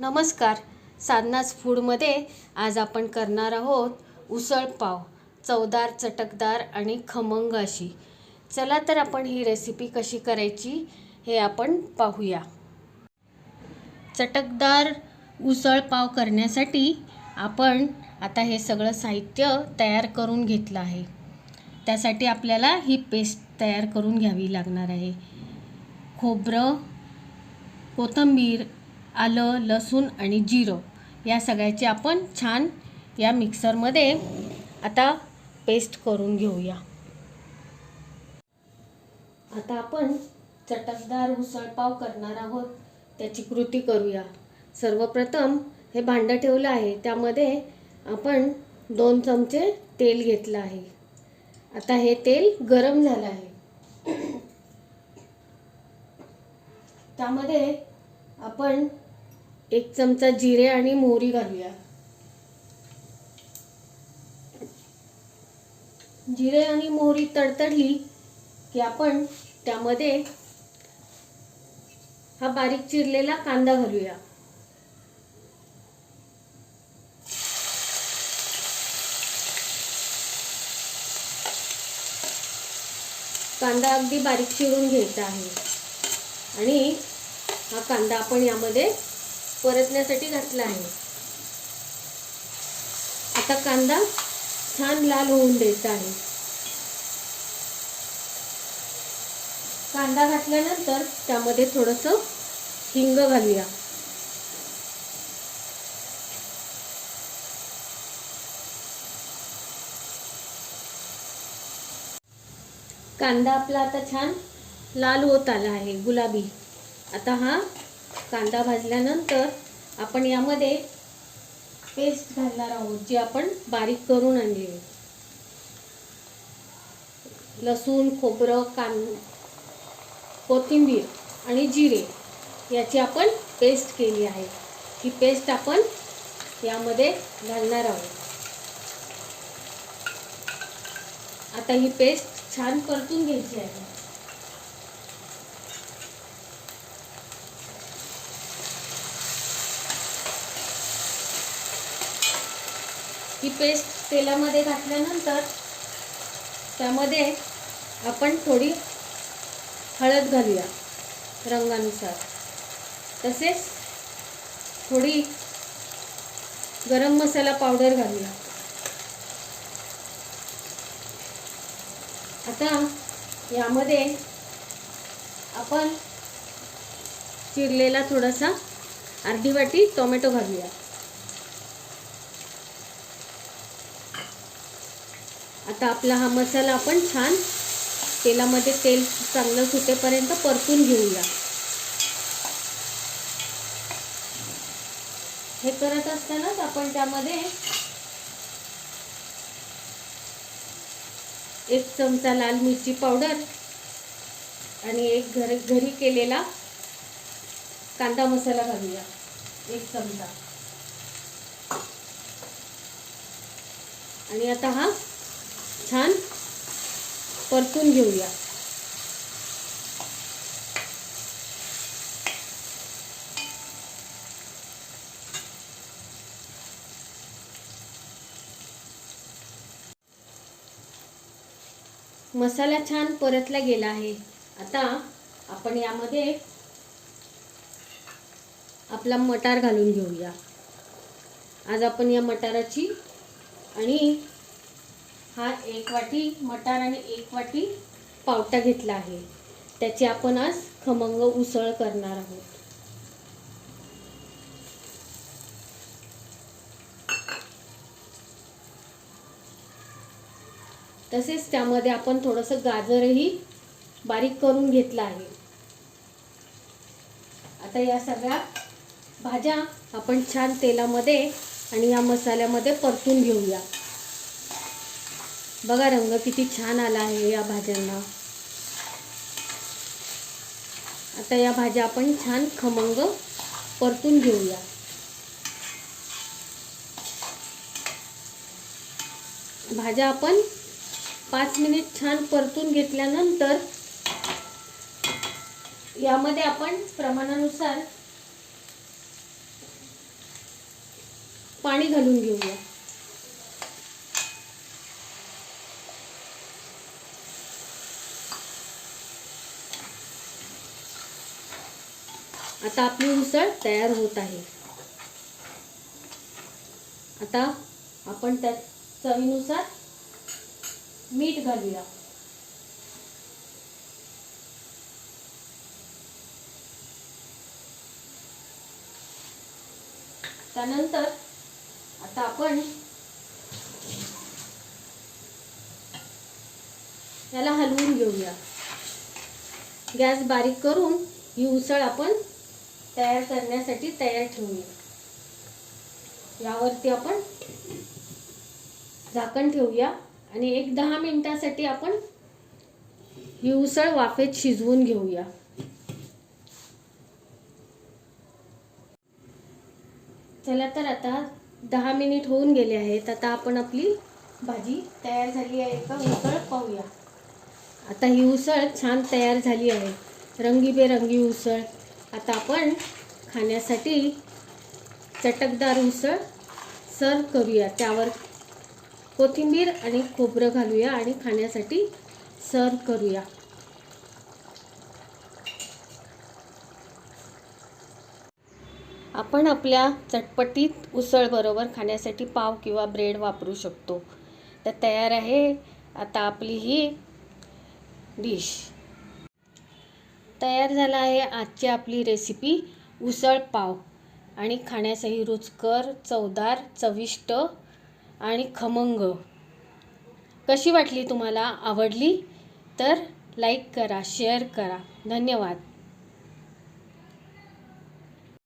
नमस्कार. साधनाच फूडमध्ये आज आपण करणार आहोत उसळ पाव चवदार चटकदार आणि खमंग अशी. चला तर आपण ही रेसिपी कशी करायची हे आपण पाहूया. चटकदार उसळ पाव करण्यासाठी आपण आता हे सगळं साहित्य तयार करून घेतलं आहे. त्यासाठी आपल्याला ही पेस्ट तयार करून घ्यावी लागणार आहे. खोबरं कोथिंबीर आलं लसूण आणि जिरं या सगळ्याची आपण छान या मिक्सरमध्ये आता पेस्ट करून घेऊया. आता आपण चटकदार उसळपाव करणार आहोत. त्याची कृती करूया. सर्वप्रथम हे भांडं ठेवलं आहे. त्यामध्ये आपण दोन चमचे तेल घेतलं आहे. आता हे तेल गरम झालं आहे. त्यामध्ये आपण एक चमचा जिरे आणि मोहरी घालूया. जिरे आणि मोहरी तडतडली की आपण त्यामध्ये हा बारीक चिरलेला कांदा घालूया. कांदा अगदी बारीक चिरून घ्यायचा आहे. आणि हा कांदा आपण यामध्ये परतण्यासाठी घातला आहे. आता कांदा छान लाल होऊन द्यायचा आहे. कांदा घातल्यानंतर त्यामध्ये थोडंसं हिंग घालूया. कांदा आपला आता छान लाल होत आला आहे गुलाबी. आता हा कांदा भाजल्यानंतर आपण यामध्ये पेस्ट घालणार आहोत जी आपण बारीक करून आणली लसूण खोबरं कां कोथिंबीर आणि जिरे याची आपण पेस्ट केली आहे. ही पेस्ट आपण यामध्ये घालणार आहोत. आता ही पेस्ट छान परतून घ्यायची आहे. पेस्ट तेलामध्ये घातल्यानंतर त्यामध्ये आपण थोडी हळद घालूया रंगानुसार. तसेच थोडी गरम मसाला पावडर घालूया. आता यामध्ये आपण चिरलेला थोडासा अर्धी वाटी टोमॅटो घालूया. आता आपला हा मसाला आपण छान तेलामध्ये तेल चांगलं सुटेपर्यंत परतून घेऊया. हे करत असतानाच आपण त्यामध्ये एक चमचा लाल मिरची पावडर आणि एक घर घरी केलेला कांदा मसाला घालूया. एक चमचा. आणि आता हा छान परतून घेऊया. मसाला छान परतला गेला आहे. आता आपण यामध्ये आपला मटार घालून घेऊया. आज आपण या मटाराची आणि हा एक वाटी मटार आणि एक वाटी पावटा घेतला आहे. त्याची आपण आज खमंग उसळ करणार आहोत. तसेच त्यामध्ये आपण थोडंसं गाजरही बारीक करून घेतलं आहे. आता या सगळ्या भाज्या आपण छान तेलामध्ये आणि या मसाल्यामध्ये परतून घेऊया. बघा रंग किती छान आला आहे या भाज्यांना. आता या भाज्या आपण छान खमंग परतून घेऊया. भाज्या आपण पाच मिनिट छान परतून घेतल्यानंतर यामध्ये आपण प्रमाणानुसार पाणी घालून घेऊया. आता आपली उसळ तयार होत आहे. आता आपण त्यात चवीनुसार मीठ घालूया. त्यानंतर आता आपण याला हलवून घेऊया. गॅस बारीक करून ही उसळ आपण तयार करण्यासाठी तयार ठेवूया. यावरती आपण झाकण ठेवूया आणि एक दहा मिनिटासाठी आपण ही उसळ वाफेत शिजवून घेऊया. चला तर आता दहा मिनिट होऊन गेले आहेत. आता आपण आपली भाजी तयार झाली आहे का? उसळ पाहूया. आता ही उसळ छान तयार झाली आहे. रंगीबेरंगी उसळ. आता आपण खाण्यासाठी चटकदार उसळ सर्व करूया. त्यावर कोथिंबीर आणि खोबरं घालूया आणि खाण्यासाठी सर्व करूया. आपण आपल्या चटपटीत उसळ बरोबर खाण्यासाठी पाव किंवा ब्रेड वापरू शकतो. तर तयार आहे. आता आपली ही डिश. तयार झाला आहे आजची आपली रेसिपी उसळ पाव. आणि खाण्यासही रुचकर चवदार चविष्ट आणि खमंग. कशी वाटली तुम्हाला? आवडली? तर लाईक करा शेअर करा. धन्यवाद.